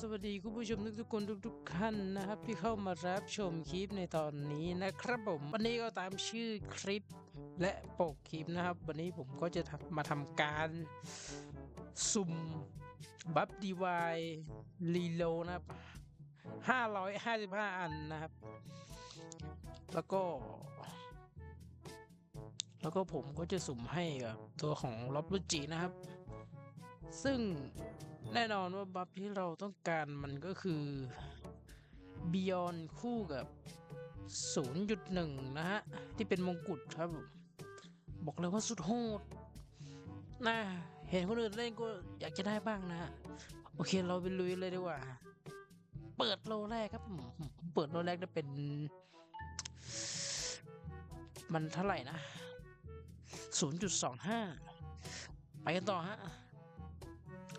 สวัสดีคุณผู้ชมทุกๆคนทุกๆท่านนะครับ ที่เข้ามารับชมคลิปในตอนนี้นะครับผม วันนี้ก็ตามชื่อคลิปและปกคลิปนะครับ วันนี้ผมก็จะมาทำการสุ่มบัฟดีวายรีโลนะครับ555 อันนะครับ แล้วก็ แล้วก็ผมก็จะสุ่มให้กับตัวของล็อบลูจินะครับ ซึ่ง แน่นอนว่าบัฟที่เราต้องการมันก็คือ Beyond คู่กับ 0.1 นะฮะ ที่เป็นมงกุฎครับ บอกเลยว่าสุดโหดนะเห็นคนอื่นเล่นก็อยากจะได้บ้างนะ โอเคเราไปลุยเลยดีกว่า เปิดโลแรกครับ เปิดโลแรกจะเป็น มันเท่าไหร่นะ 0.25 ไปกันต่อฮะ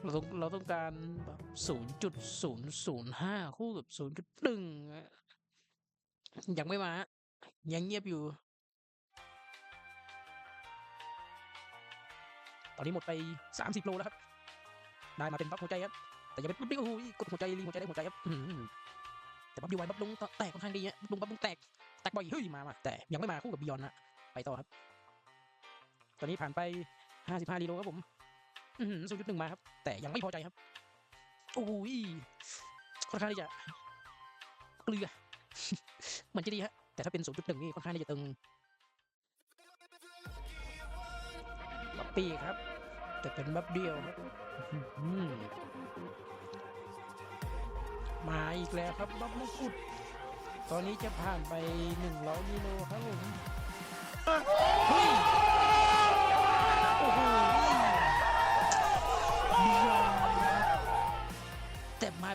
เราต้องเราต้องการแบบศูนย์จุดศูนย์ศูนย์ห้าคู่กับศูนย์จุดหนึ่งยังไม่มา ยังเงียบอยู่ ตอนนี้หมดไปสามสิบโลแล้วครับ ได้มาเป็นบัฟหัวใจครับ แต่ยังเป็นบัฟดิ้งโอ้โหกดหัวใจรีหัวใจได้หัวใจครับแต่บัฟดีไวบัฟลุงแตกค่อนข้างดีฮะลุงบัฟลุงแตกแตกบ่อยเฮ้ยมามาแต่ยังไม่มาคู่กับบิยอนนะไปต่อครับ ตอนนี้ผ่านไปห้าสิบห้าลีโลครับผม ศูนย์จุดหนึ่งมาครับ แต่ยังไม่พอใจครับ โอ้ยค่อนข้างที่จะเกลือเหมือนจะดีฮะ แต่ถ้าเป็นศูนย์จุดหนึ่งนี่ค่อนข้างที่จะตึงบับปี้ครับ แต่เป็นบับเดียวครับมาอีกแล้วครับบับมงกุฎตอนนี้จะผ่านไปหนึ่งร้อย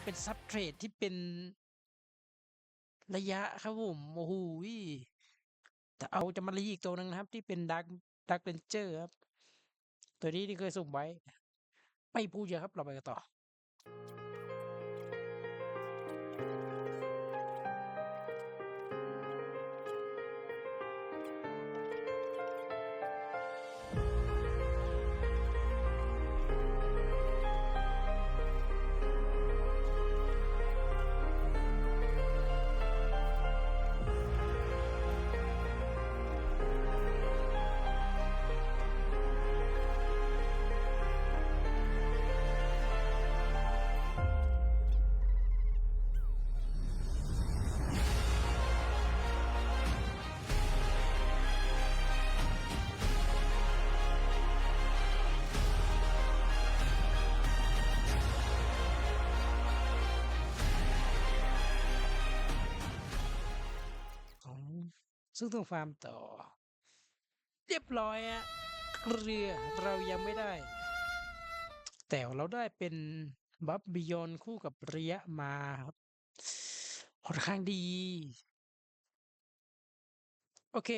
เป็นซับเทรดที่เป็นระยะครับผม โอ้โหยแต่เอาจะมาลีอีกตัวหนึ่งนะครับ ที่เป็นดักดักเรนเจอร์ครับ ตัวนี้ที่เคยสุ่มไว้ ไม่พูดเยอะครับเราไปกันต่อ ซึ่งต้องฟาร์มต่อ เรียบร้อยอะเรือเรายังไม่ได้ แต่เราได้เป็นบัฟบิยอนคู่กับเรียมาครับค่อนข้างดี โอเค